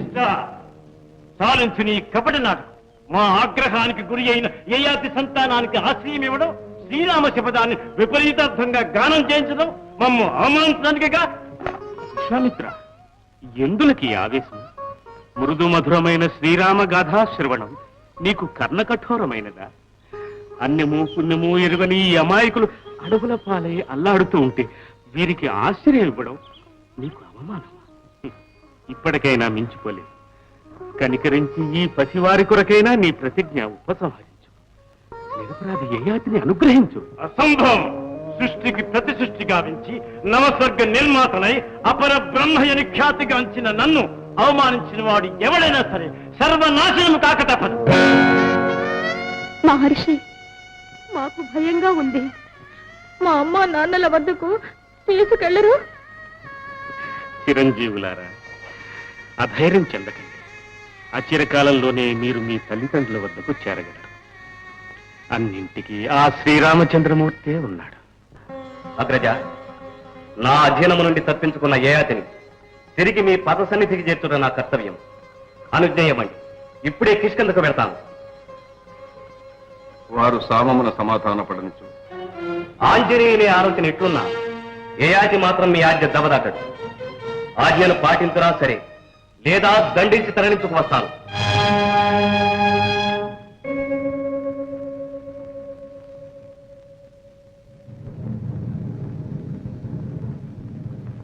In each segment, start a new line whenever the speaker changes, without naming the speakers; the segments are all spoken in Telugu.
వశిష్ట చాలించు నీ నాటకం. మా ఆగ్రహానికి గురి అయిన యయాతి సంతానానికి ఆశ్రయం ఇవ్వడం శ్రీరామ శపథాన్ని విపరీతార్థంగా గానం చేయించడం మమ్మ అవమానించడానికిగా? విశ్వామిత్ర ఎందులకి ఆవేశం? మృదు మధురమైన శ్రీరామ గాథా శ్రవణం నీకు కర్ణ కఠోరమైనదా అన్నము పుణ్యము ఎరుగని ఈ అమాయకులు అడుగుల పాలై అల్లాడుతూ ఉంటే వీరికి ఆశ్చర్యం ఇవ్వడం నీకు అవమానం. ఇప్పటికైనా మించిపోలేదు. కనికరించి ఈ పసివారి కొరకైనా నీ ప్రతిజ్ఞ ఉపసంహరించు. నిరపరాధి యయాతిని అనుగ్రహించు? అసంభవం! సృష్టికి ప్రతి సృష్టి గావించి నవస్వర్గ నిర్మాతనై అపర బ్రహ్మయని ఖ్యాతి గాంచిన నన్ను అవమానించిన వాడు ఎవడైనా సరే సర్వనాశనము కాక తప్పదు.
మహర్షి మాకు భయంగా ఉంది. మా అమ్మ నాన్నల వద్దకు తీసుకెళ్ళరు
చిరంజీవులారా అధైర్యం చెందకండి. అచిరకాలంలోనే మీరు మీ తల్లిదండ్రుల వద్దకు చేరగలరు. అన్నింటికి ఆ శ్రీరామచంద్రమూర్తే ఉన్నాడు.
అగ్రజ నా అధీనము నుండి తప్పించుకున్న ఏయాతిని తిరిగి మీ పద సన్నిధికి చేర్చుట నా కర్తవ్యం. అనుజ్ఞయమండి. ఇప్పుడే కిష్కందకు వెళ్తాను.
వారు సామమున సమాధాన పడనిచు
ఆంజనేయుని ఆలోచన ఎట్లున్నా ఏయాతి మాత్రం మీ ఆజ్ఞ దవదాటడు ఆజ్ఞను పాటించరా సరే. లేదా దండించి తరలించుకు వస్తాను.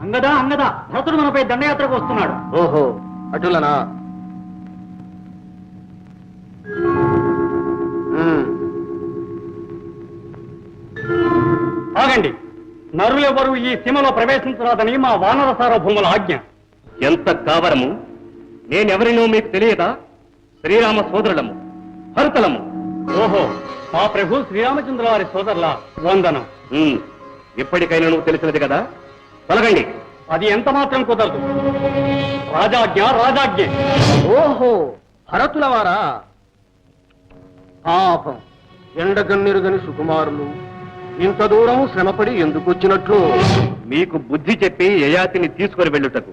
అంగదా అంగదా. భరతుడు మనపై దండయాత్రకు వస్తున్నాడు.
ఓహో అటులనా?
ఆగండి. నరులెవరు ఈ సీమలో ప్రవేశించరాదని మా వానర సార్వభౌముల ఆజ్ఞ.
ఎంత కావరము? నేనెవరినో మీకు తెలియదా? శ్రీరామ సోదరులము భరతలము
ఓహో మా ప్రభు శ్రీరామచంద్ర వారి సోదరుల వందనం.
ఇప్పటికైనా నువ్వు తెలిసినది కదా? తొలగండి.
అది ఎంత మాత్రం కుదరదు. రాజాజ్ఞ రాజాజ్ఞ.
ఓహో భరతుల వారా
పాపం. ఎండగన్నెరుగని సుకుమారులు ఇంత దూరం శ్రమపడి ఎందుకు వచ్చినట్లు
మీకు బుద్ధి చెప్పి యయాతిని తీసుకొని వెళ్ళుటకు.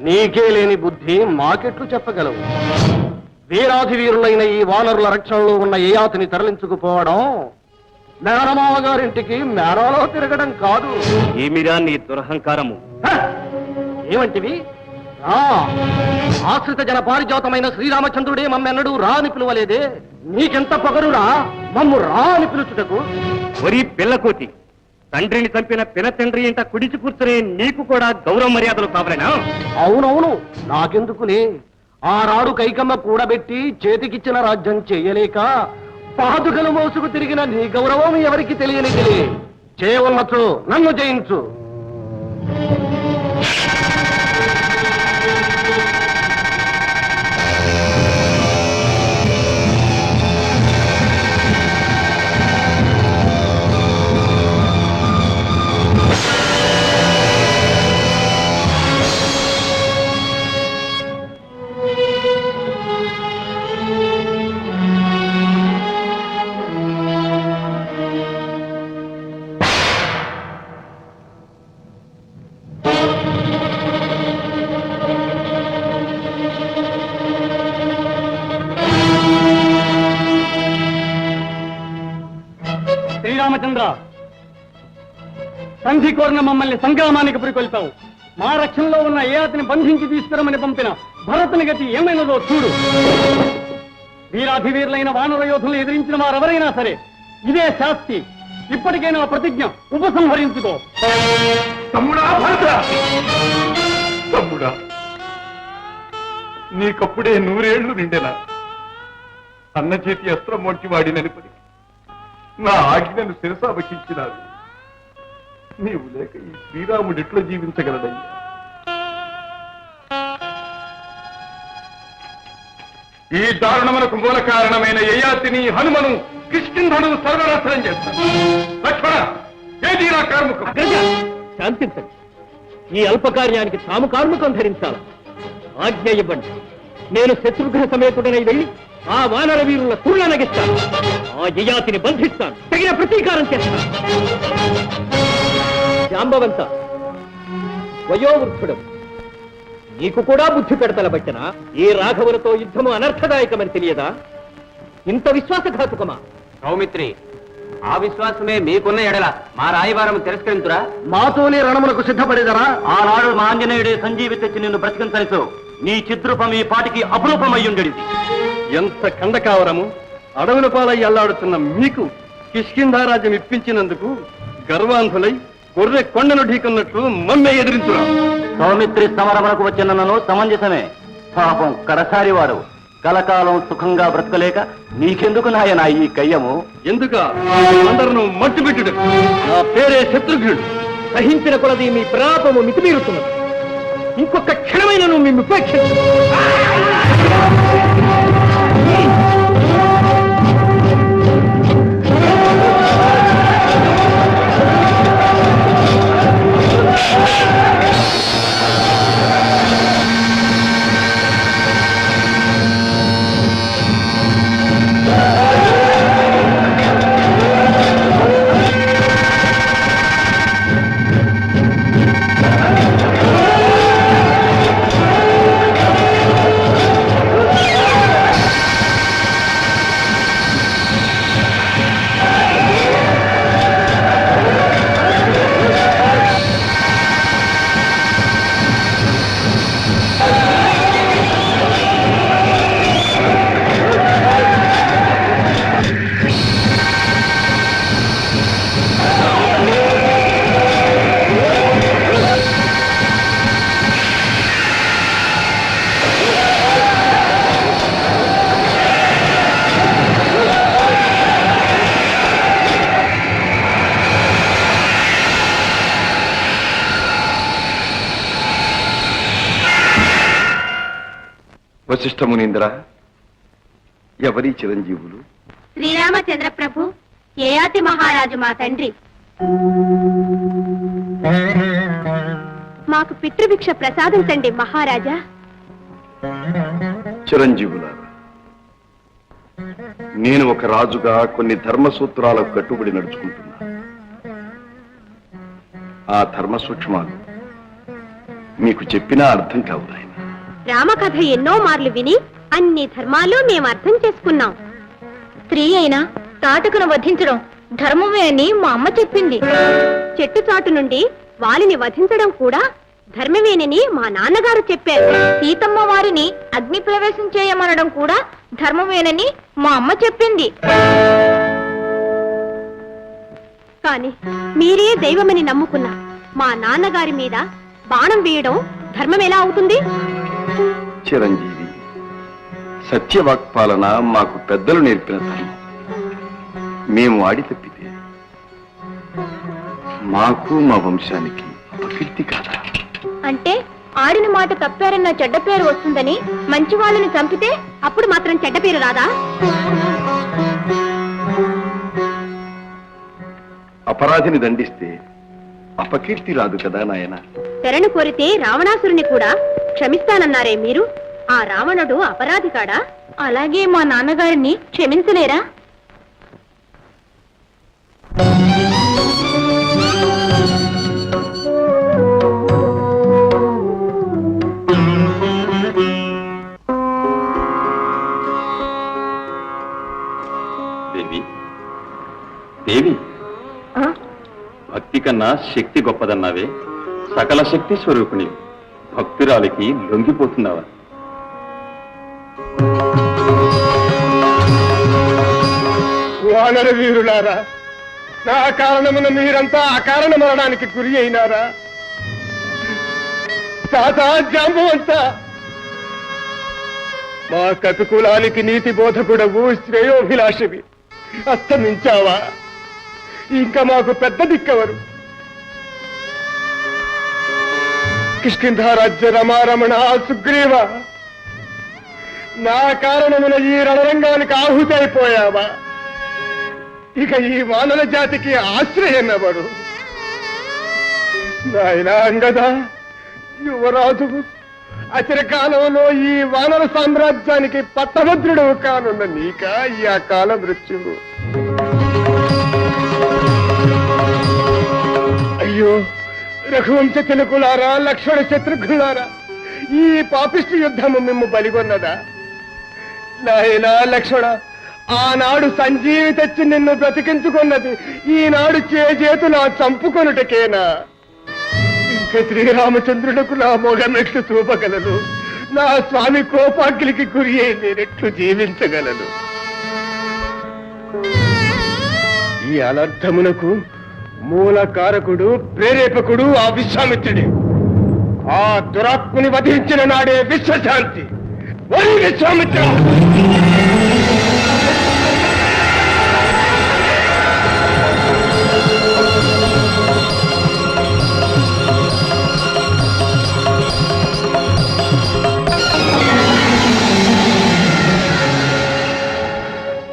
నీకే లేని బుద్ధి మాకెట్లు చెప్పగలవు. వీరాధి వీరులైన ఈ వానరుల రక్షణలో ఉన్న ఏయాతిని తరలించుకుపోవడం మేనమామ గారింటికి మేనాలో తిరగడం కాదు.
ఏమిరా నీ దురహంకారము.
హ! ఏమంటివి? రా ఆశ్రిత జన పారిజాతమైన శ్రీరామచంద్రుడే మమ్మెన్నడూ రా అని పిలువలేదే. నీకెంత పొగరురా? మమ్ము రా అని పిలుచుటకు.
ఒరి పిల్లకోతి తండ్రిని చంపిన పిన తండ్రి ఇంట కుడిచి కూర్చునే నీకు కూడా గౌరవ మర్యాదలు కావాలనా?
అవునవును. నాకెందుకులే? ఆరాడు కైకమ్మ కూడబెట్టి చేతికిచ్చిన రాజ్యం చేయలేక పాదుకలు మోసుకు తిరిగిన నీ గౌరవం ఎవరికి తెలియనిదిలే? చేయవన్నచు నన్ను జయించు.
రామచంద్ర. సంధి కోరిన మమ్మల్ని సంగ్రామానికి పురికొల్పావు. మా రక్షణలో ఉన్న ఏ అతని బంధించి తీసుకురమని పంపిన భరతుని గతి ఏమైనదో చూడు. వీరాధివీరులైన వానర యోధులు ఎదిరించిన వారెవరైనా సరే ఇదే శాస్తి. ఇప్పటికైనా ప్రతిజ్ఞ ఉపసంహరించుకో.
తమ్ముడా తమ్ముడా నీకప్పుడే నూరేళ్ళు నిండెనా? అన్న చేతి అస్త్రం వంటి వాడినని నలుపది నా ఆజ్ఞను శిరసావకించినాడు నీవు లేక ఈ శ్రీరాముడు ఎట్లా జీవించగలడయ్యా? ఈ దారుణమునకు మూల కారణమైన యయాతిని హనుమను కృష్ణుడు సర్వనాశనం చేస్తాను లక్ష్మణ ఏది నా కార్ముకం?
శాంతించండి. ఈ అల్పకార్యానికి తాము కార్ముకం ధరించాలి. ఆజ్ఞ ఇవ్వండి. నేను శత్రుఘ్న సమేతుడనై వెళ్ళి ఆ వానర వీరుల కుళ్ళ నగిస్తాను. ఆ యయాతిని బంధిస్తాను. తగిన ప్రతీకారం చేస్తాను. జాంబవంత వయోవృద్ధుడు.
నీకు కూడా బుద్ధి పెడతల బట్టిన? ఈ రాఘవులతో యుద్ధము అనర్థదాయకమని తెలియదా? ఇంత విశ్వాసఘాతుకమా?
సౌమిత్రి ఆ విశ్వాసమే మీకున్న ఎడల. మా రాయవారం తిరస్కరించురా
మాతోనే రణములకు సిద్ధపడేదరా?
ఆనాడు మా ఆంజనేయుడే సంజీవి తెచ్చి నిన్ను బ్రతికించనితో నీ చిద్రూపం ఈ పాటికి అపురూపమయ్యుండేది.
ఎంత కండకావరము అడవుల పాలై అల్లాడుతున్న మీకు కిష్కింధారాజ్యం ఇప్పించినందుకు గర్వాంధులై గొర్రె కొండను ఢీకొన్నట్లు మమ్మే ఎదిరించురా.
సౌమిత్రి సమరమునకు వచ్చిన నన్ను సమంజసమే. పాపం కడసారి వారు కలకాలం సుఖంగా బ్రతకలేక నీకెందుకు నాయన ఈ కయ్యము
ఎందుక? అందరూ మట్టు పెట్టుడు నా పేరే శత్రుఘ్నుడు.
సహించిన కొలది మీ ప్రాపము మితిమీరుతున్నది. ఇంకొక క్షణమైన నువ్వు మేము ఉపేక్షించు.
వశిష్ఠ మునీంద్ర ఎవరి చిరంజీవులు?
శ్రీరామచంద్ర ప్రభు ఏయాతి మహారాజు మా తండ్రి? మాకు పితృభిక్ష ప్రసాదించండి మహారాజా.
చిరంజీవులారా నేను ఒక రాజుగా కొన్ని ధర్మ సూత్రాలకు కట్టుబడి నడుచుకుంటున్నా. ఆ ధర్మ సూక్ష్మాలు మీకు చెప్పినా అర్థం కావు నాయన.
రామకథ ఎన్నో మార్లు విని అన్ని ధర్మాలు మేము అర్థం చేసుకున్నాం. స్త్రీ అయినా తాటకును వధించడం ధర్మమే అని మా అమ్మ చెప్పింది. చెట్టు చాటు నుండి వాలిని వధించడం కూడా ధర్మమేనని మా నాన్నగారు చెప్పారు. సీతమ్మ వారిని అగ్ని ప్రవేశం చేయమనడం కూడా ధర్మమేనని మా అమ్మ చెప్పింది. కాని మీరే దైవమని నమ్ముకున్న మా నాన్నగారి మీద బాణం వేయడం ధర్మం ఎలా అవుతుంది?
చిరంజీవి సత్యవాక్పాలన మాకు పెద్దలు నేర్పిన ధర్మం మేము ఆడి తప్పితే మాకు మా వంశానికి అపకీర్తి కాదా?
అంటే ఆడిన మాట తప్పారన్న చెడ్డ పేరు వస్తుందని మంచి వాళ్ళని చంపితే అప్పుడు మాత్రం చెడ్డ పేరు రాదా?
అపరాధిని దండిస్తే అపకీర్తి రాదు కదా నాయన?
శరణు కోరితే రావణాసురుని కూడా క్షమిస్తానన్నారే మీరు? ఆ రావణుడు అపరాధి కాడా అలాగే మా నాన్నగారిని క్షమించలేరా?
దేవి దేవి భక్తి కన్నా శక్తి గొప్పదన్నావే. సకల శక్తి స్వరూపిణి భక్తురాలికి లొంగిపోతున్నావా?
వానర వీరులారా నా కారణమున మీరంతా అకారణ మరణానికి గురి అయినారా? తాత అంతా. మా కపికులానికి నీతి బోధకుడవు శ్రేయోభిలాషవి. అస్తమించావా ఇంకా మాకు పెద్ద దిక్కవరు కిష్కింధారాజ్య రమారమణ సుగ్రీవ. నా కారణమున ఈ రణరంగానికి ఆహుతైపోయావా? ఇక ఈ వానల జాతికి ఆశ్రయమెవరు? నాయన అంగద యువరాజు అచిర కాలంలో ఈ వానర సామ్రాజ్యానికి పట్టభద్రుడు కానున్న నీక ఈ అకాల మృత్యువు. అయ్యో రఘువంశ తిలకులారా లక్ష్మణ శత్రుఘ్నులారా ఈ పాపిష్టి యుద్ధము మిమ్ము బలిగొన్నదా? నాయనా లక్ష్మణ ఆనాడు సంజీవి తెచ్చి నిన్ను బ్రతికించుకున్నది ఈనాడు చేతులా చంపుకొనుటకేనా? ఇంకా శ్రీరామచంద్రులకు నా మొగమెట్లు చూపగలను నా స్వామి కోపాకిలికి గురి అయి నేనెట్లు జీవించగలను. ఈ అనర్థమునకు మూల కారకుడు ప్రేరేపకుడు ఆ విశ్వామిత్రుడే. ఆ దురాత్ముని వధించిన నాడే విశ్వశాంతి. వరి విశ్వామిత్ర!